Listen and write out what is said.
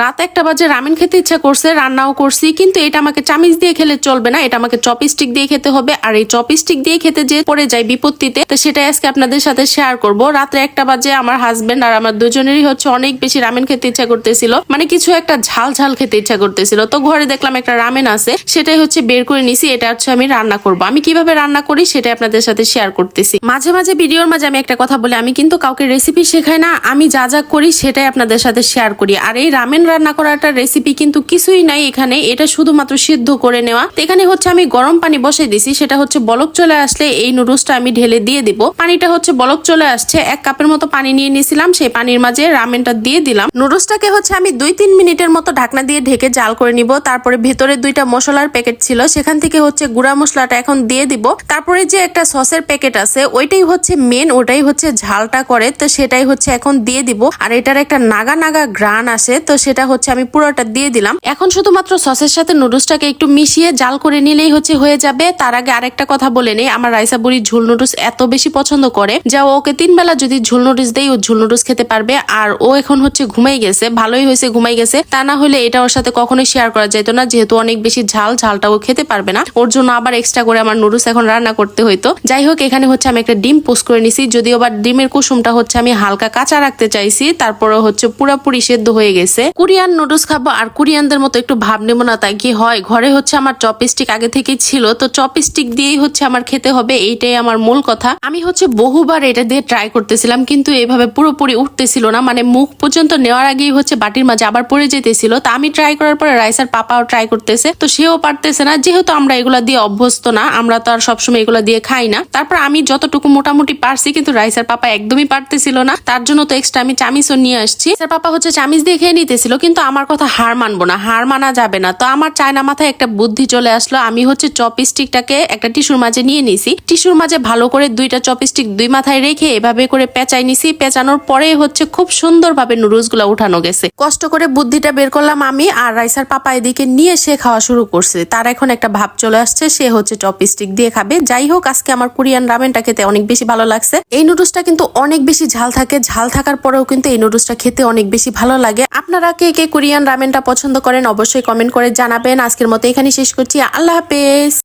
রাত একটা বাজে, রামেন খেতে ইচ্ছা করছে, রান্নাও করছি, কিন্তু এটা আমাকে চামিচ দিয়ে খেলে চলবে না, এটা আমাকে চপস্টিক দিয়ে খেতে হবে, আর এই চপস্টিক দিয়ে খেতে যে পড়ে যায় বিপত্তিতে, তো সেটাই আজকে আপনাদের সাথে শেয়ার করব। রাত্রে একটা বাজে আমার হাজবেন্ড আর আমার দুজনেরই হচ্ছে অনেক বেশি রামেন খেতে ইচ্ছা করতেছিল মানে কিছু একটা ঝাল ঝাল খেতে ইচ্ছা করতেছিল, তো ঘরে দেখলাম একটা রামেন আছে, সেটাই হচ্ছে বের করে নিছি, এটা হচ্ছে আমি রান্না করব। আমি কীভাবে রান্না করি সেটাই আপনাদের সাথে শেয়ার করতেছি। মাঝে মাঝে ভিডিওর মাঝে আমি একটা কথা বলি, আমি কিন্তু কাউকে রেসিপি শেখাই না, আমি যা যা করি সেটাই আপনাদের সাথে শেয়ার করি, আর এই রামেন রান্না করার একটা রেসিপি কিন্তু কিছুই নাই এখানে। এটা শুধুমাত্র সিদ্ধ করে নেওয়া। এখানে হচ্ছে আমি গরম পানি বসে দিছি। সেটা হচ্ছে বলক চলে আসলে এই নুডলসটা আমি ঢেলে দিয়ে দিব। পানিটা হচ্ছে বলক চলে আসছে। এক কাপের মতো পানি নিয়ে নিয়েছিলাম সেই পানির মাঝে রামেনটা দিয়ে দিলাম। নুডলসটাকে হচ্ছে আমি দুই তিন মিনিটের মতো ঢাকনা দিয়ে ঢেকে জাল করে নিব। তারপরে ভেতরে দুইটা মশলার প্যাকেট ছিল। সেখান থেকে হচ্ছে গুঁড়া মশলাটা এখন দিয়ে দিব। তারপরে যে একটা সসের প্যাকেট আছে, ওইটাই হচ্ছে মেন ওটাই হচ্ছে ঝালটা করে। তো সেটাই হচ্ছে এখন দিয়ে দিব। আর এটার একটা নাগা নাগা গ্রান আসে। তো সেটা হচ্ছে আমি পুরোটা দিয়ে দিলাম। এখন শুধুমাত্র সসের সাথে নুডলসটাকে একটু মিশিয়ে জাল করে নিলেই হচ্ছে হয়ে যাবে। তার আগে আরেকটা কথা বলে নেই, আমার রাইসা বুড়ি ঝুল নুডলস এত বেশি পছন্দ করে যা ওকে তিন বেলা যদি ঝুল নুডলস দেই, ও ঝুল নুডলস খেতে পারবে। আর ও এখন হচ্ছে ঘুমাই গেছে, ভালোই হয়েছে ঘুমাই গেছে। তা না হলে এটা ওর সাথে কখনোই শেয়ার করা যেত না, যেহেতু অনেক বেশি ঝাল, ঝালটা ও খেতে পারবে না। ওর জন্য আবার এক্সট্রা করে আমার নুডলস এখন রান্না করতে হইতো। যাই হোক, এখানে হচ্ছে আমি একটা ডিম পোস্ট করে নিছি। যদিও বা ডিমের কুসুমটা হচ্ছে আমি হালকা কাঁচা রাখতে চাইছি তারপরে হচ্ছে পুরাপুরি সেদ্ধ হয়ে গেছে। কোরিয়ান নুডলস খাব আর কোরিয়ানদের মতো একটু ভাব নেব না, তাই কি হয়? ঘরে হচ্ছে আমার চপস্টিক আগে থেকেই ছিল, তো চপস্টিক দিয়েই হচ্ছে আমার খেতে হবে, এইটাই আমার মূল কথা। আমি হচ্ছে বহুবার এটা দিয়ে ট্রাই করতেছিলাম, কিন্তু এভাবে পুরোপুরি উঠতেছিল না মানে মুখ পর্যন্ত নেওয়ার আগেই হচ্ছে বাটির মাঝে আবার পড়ে যেতেছিল। তা আমি ট্রাই করার পরে রাইসার পাপাও ট্রাই করতেছে, তো সেও পারতেছে না, যেহেতু আমরা এগুলা দিয়ে অভ্যস্ত না, আমরা তো আর সবসময় এগুলো দিয়ে খাই না। তারপর আমি যতটুকু মোটামুটি পারছি, কিন্তু রাইসার পাপা একদমই পারতেছিল না, তার জন্য তো এক্সট্রা আমি চামিচও নিয়ে আসছি। রাইসার পাপা হচ্ছে চামিচ দিয়ে খেয়ে নিতেছিল কিন্তু আমার কথা হার মানবো না, হার মানা যাবে না। তো আমার চায়না মাথায় একটা বুদ্ধি চলে আসলো, আমি হচ্ছে চপস্টিকটাকে একটা টিস্যুর মাঝে নিয়ে নিছি। টিস্যুর মাঝে ভালো করে দুইটা চপস্টিক দুই মাথায় রেখে এভাবে করে পেঁচাই নিছি, পেঁচানোর পরে হচ্ছে খুব সুন্দরভাবে নুডলসগুলা উঠানো গেছে। কষ্ট করে বুদ্ধিটা বের করলাম আমি আর রাইসার পাপা এদিকে নিয়ে সে খাওয়া শুরু করছে। তার এখন একটা ভাব চলে আসছে, সে হচ্ছে চপস্টিক দিয়ে খাবে। যাই হোক, আজকে আমার কোরিয়ান রামেনটা খেতে অনেক বেশি ভালো লাগছে। এই নুডলসটা কিন্তু অনেক বেশি ঝাল থাকে, ঝাল থাকার পরেও কিন্তু এই নুডলসটা খেতে অনেক বেশি ভালো লাগে। আপনারা কে কে কোরিয়ান রামেনটা পছন্দ করেন অবশ্যই কমেন্ট করে জানাবেন। আজকের মতো এখানে শেষ করছি। আল্লাহ হাফেজ।